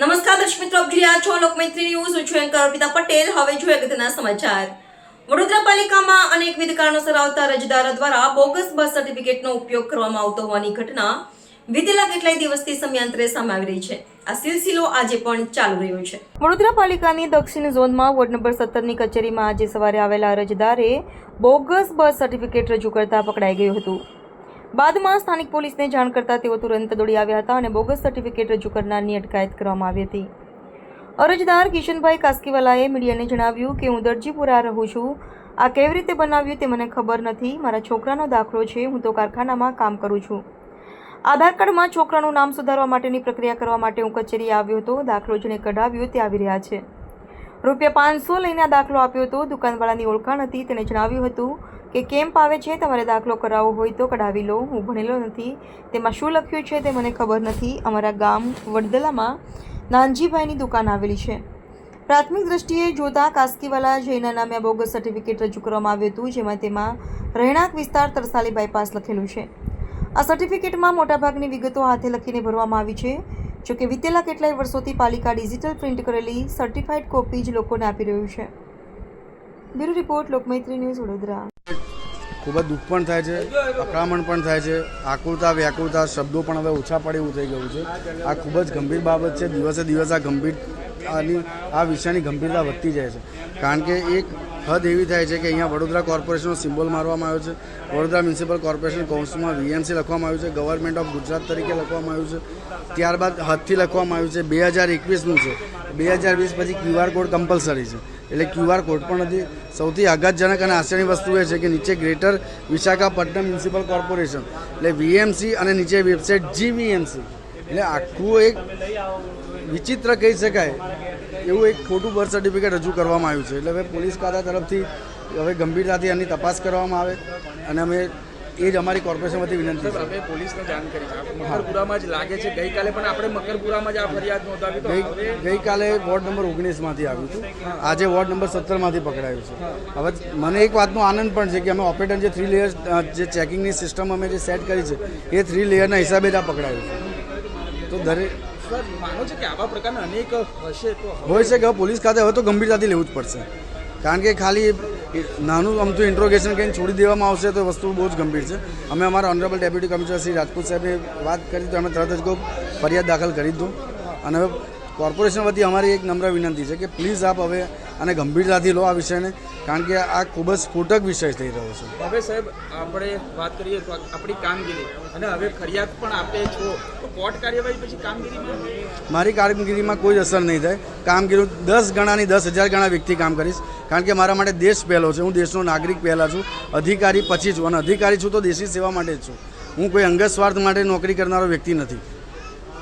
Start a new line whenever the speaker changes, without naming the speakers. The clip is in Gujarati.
નમસ્કાર દર્શક મિત્રો, આપ જોઈ છો લોકમૈત્રી ન્યૂઝ. હું છું એન્કર અર્પિતા પટેલ. હવે જોઈએ અગત્યના સમાચાર. વડોદરા પાલિકામાં અનેકવિધ કારણોસર આવતા અરજદારો દ્વારા બોગસ બસ સર્ટિફિકેટનો ઉપયોગ કરવામાં આવતો હોવાની ઘટના વિતેલા કેટલાય દિવસથી સમયાંતરે સામે આવી રહી છે. આ સિલસિલો આજે પણ ચાલુ રહ્યો છે. વડોદરા પાલિકાની દક્ષિણ ઝોનમાં વોર્ડ નંબર સત્તરની કચેરીમાં આજે સવારે આવેલા અરજદારે બોગસ બસ સર્ટિફિકેટ રજૂ કરતા પકડાઈ ગયું હતું. બાદમાં સ્થાનિક પોલીસને જાણ કરતા તેઓ તુરંત દોડી આવ્યા હતા અને બોગસ સર્ટિફિકેટ રજૂ કરનારની અટકાયત કરવામાં આવી હતી. અરજદાર કિશનભાઈ કાસ્કીવાલાએ મીડિયાને જણાવ્યું કે, હું દરજીપુરા રહું છું. આ કેવી રીતે બનાવ્યું તે મને ખબર નથી. મારા છોકરાનો દાખલો છે. હું તો કારખાનામાં કામ કરું છું. આધાર કાર્ડમાં છોકરાનું નામ સુધારવા માટેની પ્રક્રિયા કરવા માટે હું કચેરી આવ્યો હતો. દાખલો જેને કઢાવ્યો તે આવી રહ્યા છે. રૂપિયા પાંચસો લઈને દાખલો આપ્યો હતો. દુકાનવાળાની ઓળખાણ હતી. તેણે જણાવ્યું હતું કે કેમ્પ આવે છે તમારે દાખલો કરાવવો હોય તો કઢાવી લો. હું ભણેલો નથી. તેમાં શું લખ્યું છે તે મને ખબર નથી. અમારા ગામ વડદલામાં નાનજીભાઈની દુકાન આવેલી છે. પ્રાથમિક દ્રષ્ટિએ જોતા કાસ્કીવાલા જૈના નામે આ બોગસ સર્ટિફિકેટ રજૂ કરવામાં આવ્યું હતું, જેમાં તેમાં રહેણાંક વિસ્તાર તરસાલી બાયપાસ લખેલું છે. આ સર્ટિફિકેટમાં મોટાભાગની વિગતો હાથે લખીને ભરવામાં આવી છે. જોકે વિતેલા કેટલાય વર્ષોથી પાલિકા ડિજિટલ પ્રિન્ટ કરેલી સર્ટિફાઈડ કોપી જ લોકોને આપી રહ્યું છે. Bureau report, Lokmaitri news Vadodara.
ખૂબ જ દુઃખ પણ થાય છે, અકળામણ પણ થાય છે આકુલતા વ્યાકુળતા શબ્દો પણ હવે ઓછા પડે એવું થઈ ગયું છે. આ ખૂબ જ ગંભીર બાબત છે, દિવસે દિવસ આ ગંભીર આની આ વિષયની ગંભીરતા વધતી જાય છે. કારણ કે એક હદ એવી થાય છે કે અહીંયા વડોદરા કોર્પોરેશનનો સિમ્બોલ મારવામાં આવ્યો છે. વડોદરા મ્યુનિસિપલ કોર્પોરેશન કૌન્સિલમાં વીએમસી લખવામાં આવ્યું છે. ગવર્મેન્ટ ઓફ ગુજરાત તરીકે લખવામાં આવ્યું છે. ત્યારબાદ હદથી લખવામાં આવ્યું છે. બે હજાર એકવીસનું છે. બે હજાર વીસ પછી ક્યુઆર કોડ કમ્પલસરી છે. એટલે ક્યુઆર કોડ પણ નથી. સૌથી આઘાતજનક અને આશ્ચર્યની વસ્તુ એ છે કે નીચે ગ્રેટર વિશાખાપટ્ટનમ મ્યુનિસિપલ કોર્પોરેશન, એટલે વીએમસી અને નીચે વેબસાઇટ જીવીએમસી. એટલે આખું એક વિચિત્ર કહી શકાય. એવું એક ખોટું બર્થ સર્ટિફિકેટ રજૂ કરવામાં આવ્યું છે. એટલે હવે પોલીસ ખાતા તરફથી હવે ગંભીરતાથી એની તપાસ કરવામાં આવે અને અમે એ જ અમારી કોર્પોરેશન વતી વિનંતી છે.
અમે પોલીસને જાણ કરી મકરપુરામાં જ લાગે છે. ગઈકાલે પણ આપણે મકરપુરામાં જ આ ફરિયાદ નોંધાવી તો
ગઈકાલે વોર્ડ નંબર ઓગણીસમાંથી આવ્યું હતું. આજે વોર્ડ નંબર સત્તરમાંથી પકડાયું છે. હવે મને એક વાતનો આનંદ પણ છે કે અમે ઓપરેટર જે થ્રી લેયર્સ જે ચેકિંગની સિસ્ટમ અમે જે સેટ કરી છે એ થ્રી લેયરના હિસાબે જ આ પકડાયું છે. તો દરેક હોય છે કે પોલીસ ખાતે હવે તો ગંભીરતાથી લેવું જ પડશે. કારણ કે ખાલી નાનું અમથું ઇન્ટ્રોગેશન કરીને છોડી દેવામાં આવશે તો વસ્તુ બહુ જ ગંભીર છે. અમે અમારા honourable deputy commissioner Shri Rajput સાહેબે વાત કરી તો અમે તરત જ કોઈ ફરિયાદ દાખલ કરી દીધું અને હવે કોર્પોરેશન વતી અમારી એક નમ્ર વિનંતી છે કે પ્લીઝ આપ હવે આને ગંભીરતાથી લો આ વિષયને કારણ કે આ ખૂબ જ સ્ફોટક વિષય થઈ રહ્યો છે.
હવે સાહેબ આપણે વાત કરીએ તો આપણી કામગીરી. અને હવે ફરિયાદ પણ આપે છો. તો કોર્ટ કાર્યવાહી પછી કામગીરીમાં?
મારી કામગીરીમાં કોઈ અસર નહીં થાય. કામગીરી દસ ગણાની દસ હજાર ગણા વ્યક્તિ કામ કરીશ. કારણ કે મારા માટે દેશ પહેલો છે. હું દેશનો નાગરિક પહેલાં છું. અધિકારી પછી છું. અને અધિકારી છું તો દેશની સેવા માટે જ છું. હું કોઈ અંગત સ્વાર્થ માટે નોકરી કરનારો વ્યક્તિ નથી.